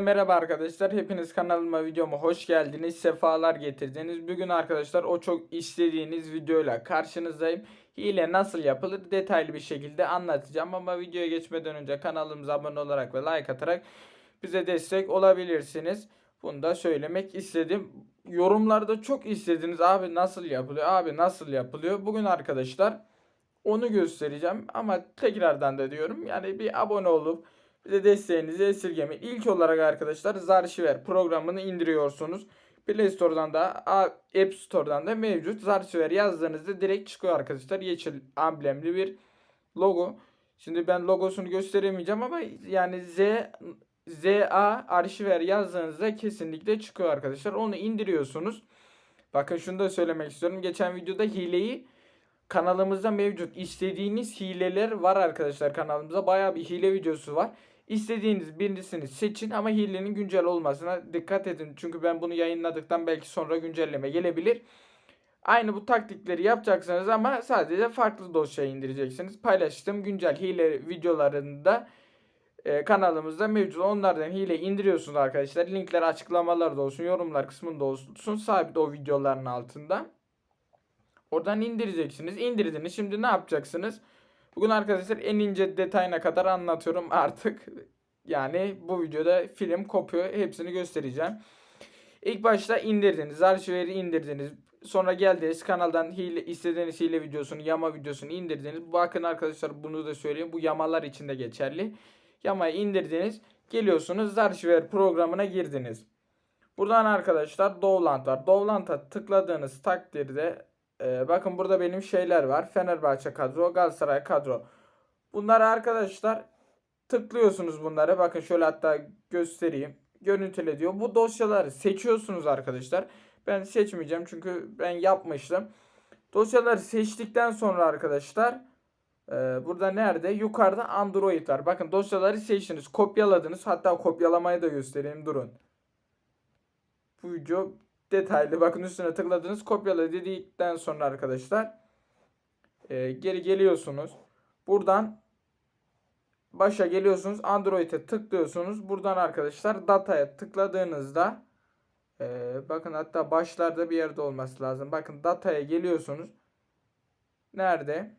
Merhaba arkadaşlar. Hepiniz kanalıma videoma hoş geldiniz. Sefalar getirdiniz. Bugün arkadaşlar o çok istediğiniz videoyla karşınızdayım. Hile nasıl yapılır detaylı bir şekilde anlatacağım. Ama videoya geçmeden önce kanalımıza abone olarak ve like atarak bize destek olabilirsiniz. Bunu da söylemek istedim. Yorumlarda çok istediniz abi nasıl yapılıyor abi nasıl yapılıyor. Bugün arkadaşlar onu göstereceğim ama tekrardan da diyorum yani bir abone olup bir de desteğinizi esirgemeyin. İlk olarak arkadaşlar Zarchiver programını indiriyorsunuz. Play Store'dan da App Store'dan da mevcut. Zarchiver yazdığınızda direkt çıkıyor arkadaşlar. Yeşil amblemli bir logo. Şimdi ben logosunu gösteremeyeceğim ama yani Z ZA arşiver yazdığınızda kesinlikle çıkıyor arkadaşlar. Onu indiriyorsunuz. Bakın şunu da söylemek istiyorum. Geçen videoda hileyi kanalımızda mevcut. İstediğiniz hileler var arkadaşlar kanalımızda. Baya bir hile videosu var. İstediğiniz birisini seçin ama hilenin güncel olmasına dikkat edin. Çünkü ben bunu yayınladıktan belki sonra güncelleme gelebilir. Aynı bu taktikleri yapacaksınız ama sadece farklı dosya indireceksiniz. Paylaştığım güncel hile videolarında e, kanalımızda mevcut. Onlardan hile indiriyorsunuz arkadaşlar. Linkler açıklamalarda olsun, yorumlar kısmında olsun. Sabit o videoların altında. Oradan indireceksiniz. İndirdiniz. Şimdi ne yapacaksınız? Bugün arkadaşlar en ince detayına kadar anlatıyorum artık. Yani bu videoda film kopuyor. Hepsini göstereceğim. İlk başta indirdiniz. Arşivleri indirdiniz. Sonra geldiniz kanaldan hile, istediğiniz hile videosunu, yama videosunu indirdiniz. Bakın arkadaşlar bunu da söyleyeyim. Bu yamalar için de geçerli. Yamayı indirdiniz. Geliyorsunuz Arşiver programına girdiniz. Buradan arkadaşlar Dovland var. Dovland'a tıkladığınız takdirde e, bakın burada benim şeyler var. Fenerbahçe kadro, Galatasaray kadro. Bunları arkadaşlar tıklıyorsunuz bunları. Bakın şöyle hatta göstereyim. Görüntüle diyor. Bu dosyaları seçiyorsunuz arkadaşlar. Ben seçmeyeceğim çünkü ben yapmıştım. Dosyaları seçtikten sonra arkadaşlar e, burada nerede? Yukarıda Android var. Bakın dosyaları seçtiniz. Kopyaladınız. Hatta kopyalamayı da göstereyim. Durun. Bu video detaylı. Bakın üstüne tıkladınız. Kopyala dedikten sonra arkadaşlar e, geri geliyorsunuz. Buradan başa geliyorsunuz. Android'e tıklıyorsunuz. Buradan arkadaşlar dataya tıkladığınızda e, bakın hatta başlarda bir yerde olması lazım. Bakın dataya geliyorsunuz. Nerede?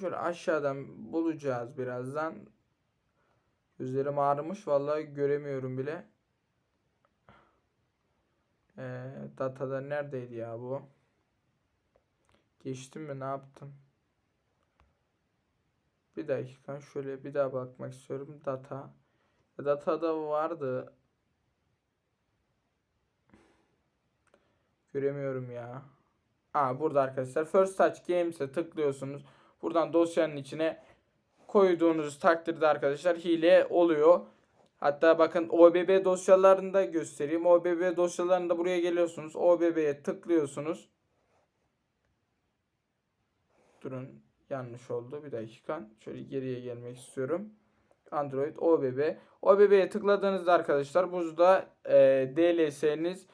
Şöyle aşağıdan bulacağız birazdan. Gözlerim ağrımış. Vallahi göremiyorum bile. Ee, datada neredeydi ya bu? Geçtim mi? Ne yaptım? Bir dakika. Şöyle bir daha bakmak istiyorum. Data. Datada vardı. Göremiyorum ya. Aa burada arkadaşlar. First Touch Games'e tıklıyorsunuz. Buradan dosyanın içine koyduğunuz takdirde arkadaşlar hile oluyor. Hatta bakın OBB dosyalarında göstereyim. OBB dosyalarında buraya geliyorsunuz. OBB'ye tıklıyorsunuz. Durun yanlış oldu. Bir dakika. Şöyle geriye gelmek istiyorum. Android OBB. OBB'ye tıkladığınızda arkadaşlar burada e, DLS'niz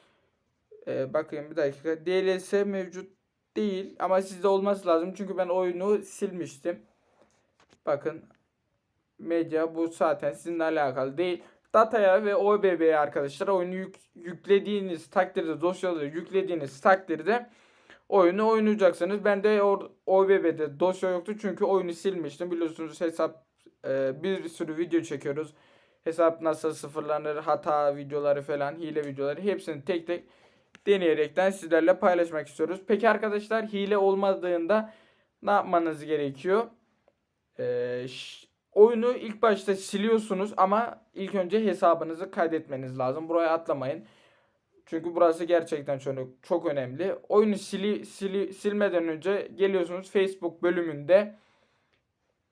e, bakayım bir dakika. DLS mevcut değil ama sizde olması lazım. Çünkü ben oyunu silmiştim. Bakın medya bu zaten sizinle alakalı değil. Dataya ve OBB'ye arkadaşlar oyunu yük, yüklediğiniz takdirde dosyaları yüklediğiniz takdirde oyunu oynayacaksınız. Ben de OBB'de dosya yoktu çünkü oyunu silmiştim. Biliyorsunuz hesap e, bir sürü video çekiyoruz. Hesap nasıl sıfırlanır, hata videoları falan, hile videoları hepsini tek tek deneyerekten sizlerle paylaşmak istiyoruz. Peki arkadaşlar hile olmadığında ne yapmanız gerekiyor? Ee, oyunu ilk başta siliyorsunuz ama ilk önce hesabınızı kaydetmeniz lazım. Buraya atlamayın. Çünkü burası gerçekten çok, çok önemli. Oyunu sili, sili, silmeden önce geliyorsunuz Facebook bölümünde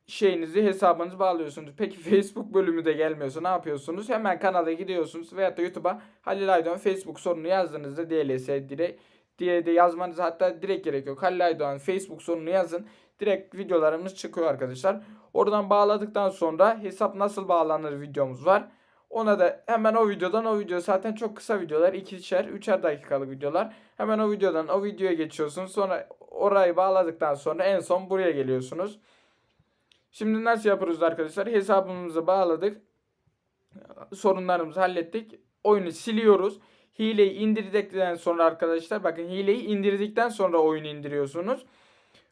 şeyinizi hesabınızı bağlıyorsunuz. Peki Facebook bölümü de gelmiyorsa ne yapıyorsunuz? Hemen kanala gidiyorsunuz veyahut da YouTube'a Halil Aydoğan Facebook sorunu yazdığınızda DLS direkt diye de yazmanız hatta direkt gerek yok. Halil Aydoğan Facebook sorunu yazın. Direkt videolarımız çıkıyor arkadaşlar. Oradan bağladıktan sonra hesap nasıl bağlanır videomuz var. Ona da hemen o videodan o video zaten çok kısa videolar. ikişer, üçer dakikalık videolar. Hemen o videodan o videoya geçiyorsunuz. Sonra orayı bağladıktan sonra en son buraya geliyorsunuz. Şimdi nasıl yapıyoruz arkadaşlar? Hesabımızı bağladık. Sorunlarımızı hallettik. Oyunu siliyoruz. Hileyi indirdikten sonra arkadaşlar bakın hileyi indirdikten sonra oyunu indiriyorsunuz.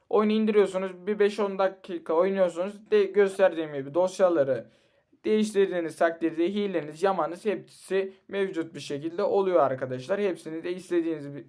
Oyunu indiriyorsunuz. Bir 5-10 dakika oynuyorsunuz. De gösterdiğim gibi dosyaları değiştirdiğiniz takdirde hileniz, yamanız hepsi mevcut bir şekilde oluyor arkadaşlar. Hepsini de istediğiniz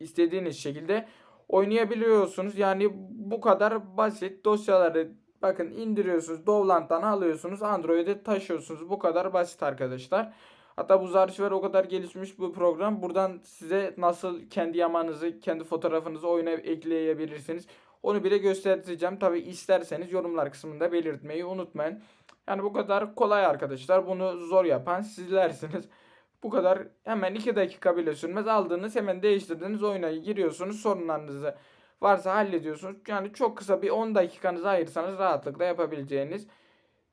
istediğiniz şekilde oynayabiliyorsunuz. Yani bu kadar basit dosyaları bakın indiriyorsunuz. Dovlant'tan alıyorsunuz. Android'e taşıyorsunuz. Bu kadar basit arkadaşlar. Hatta bu arşivler o kadar gelişmiş bu program. Buradan size nasıl kendi yamanızı, kendi fotoğrafınızı oyuna ekleyebilirsiniz. Onu bile göstereceğim. Tabi isterseniz yorumlar kısmında belirtmeyi unutmayın. Yani bu kadar kolay arkadaşlar. Bunu zor yapan sizlersiniz. Bu kadar hemen 2 dakika bile sürmez. Aldığınız hemen değiştirdiğiniz oyuna giriyorsunuz. Sorunlarınızı varsa hallediyorsunuz. Yani çok kısa bir 10 dakikanızı ayırsanız rahatlıkla yapabileceğiniz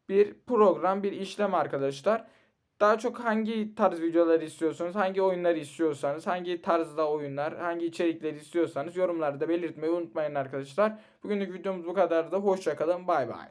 bir program, bir işlem arkadaşlar. Daha çok hangi tarz videolar istiyorsanız, hangi oyunları istiyorsanız, hangi tarzda oyunlar, hangi içerikleri istiyorsanız yorumlarda belirtmeyi unutmayın arkadaşlar. Bugünlük videomuz bu kadardı. Hoşçakalın. Bay bay.